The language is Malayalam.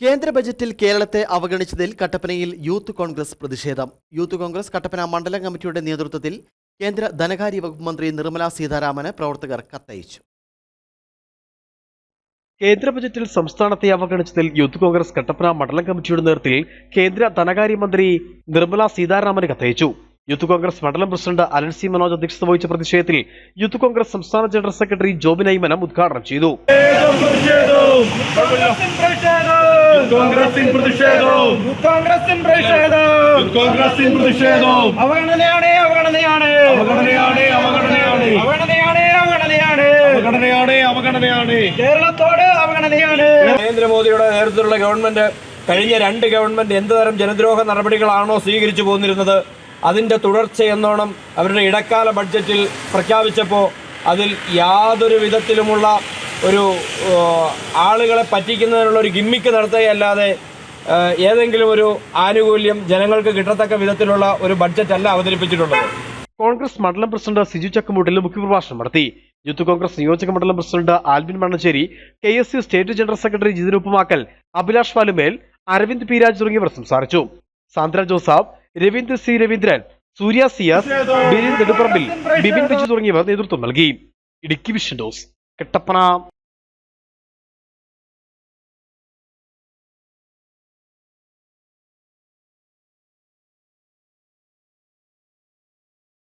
കേന്ദ്ര ബജറ്റിൽ കേരളത്തെ അവഗണിച്ചതിൽ കട്ടപ്പനയിൽ യൂത്ത് കോൺഗ്രസ് പ്രതിഷേധം. യൂത്ത് കോൺഗ്രസ് കട്ടപ്പന മണ്ഡലം കമ്മിറ്റിയുടെ നേതൃത്വത്തിൽ കേന്ദ്ര ധനകാര്യ വകുപ്പ് മന്ത്രി നിർമ്മല സീതാരാമന് പ്രവർത്തകർ കത്തയച്ചു. കേന്ദ്ര ബജറ്റിൽ സംസ്ഥാനത്തെ അവഗണിച്ചതിൽ യൂത്ത് കോൺഗ്രസ് കട്ടപ്പന മണ്ഡലം കമ്മിറ്റിയുടെ നേതൃത്വത്തിൽ കേന്ദ്ര ധനകാര്യമന്ത്രി നിർമ്മല സീതാരാമന് കത്തയച്ചു. യൂത്ത് കോൺഗ്രസ് മണ്ഡലം പ്രസിഡന്റ് അലൻ സി മനോജ് അധ്യക്ഷത വഹിച്ച പ്രതിഷേധത്തിൽ യൂത്ത് കോൺഗ്രസ് സംസ്ഥാന ജനറൽ സെക്രട്ടറി ജോബിൻ ഐമനം ഉദ്ഘാടനം ചെയ്തു. കോൺഗ്രസിൻ പ്രതിഷേധവും കോൺഗ്രസിൻ പ്രതിഷേധവും കോൺഗ്രസിൻ പ്രതിഷേധവും അവഗണനയാണ് അവഗണനയാണ്. അവഗണനയാണ് അവഗണനയാണ്. അവഗണനയാണ് അവഗണനയാണ്. അവഗണനയാണ് അവഗണനയാണ്. കേരളത്തോട് അവഗണനയാണ്. നരേന്ദ്രമോദിയുടെ നേതൃത്വത്തിലുള്ള ഗവൺമെന്റ് കഴിഞ്ഞ രണ്ട് ഗവൺമെന്റ് എന്ത് തരം ജനദ്രോഹ നടപടികളാണോ സ്വീകരിച്ചു പോന്നിരുന്നത്? അതിന്റെ തുടർച്ചയെന്നോണം അവരുടെ ഇടക്കാല ബഡ്ജറ്റിൽ പ്രഖ്യാപിച്ചപ്പോൾ അതിൽ യാതൊരു വിധത്തിലുമുള്ള ഒരു ആളുകളെ പറ്റിക്കുന്നതിനുള്ള ഒരു ഗിമ്മിക്ക് നടത്തുകയല്ലാതെ ഏതെങ്കിലും ഒരു ആനുകൂല്യം ജനങ്ങൾക്ക് കിട്ടത്തക്ക വിധത്തിലുള്ള ഒരു ബഡ്ജറ്റ് അല്ല അവതരിപ്പിച്ചിട്ടുള്ളത്. കോൺഗ്രസ് മണ്ഡലം പ്രസിഡന്റ് സിജു ചക്കുമൂട്ടിൽ മുഖ്യപ്രഭാഷണം നടത്തി. യൂത്ത് കോൺഗ്രസ് നിയോജക മണ്ഡലം president Albin Mannasseri K S U state general secretary Jithin Uppumakkal Abhilash Valumel Aravind P Raj തുടങ്ങിയവർ സംസാരിച്ചു. Sandra Joseph Ravindra C Raveendran Surya C S Birin Nedupparambil Bipin Biju തുടങ്ങിയവർ നേതൃത്വം നൽകി. Idukki vision dose Kattappana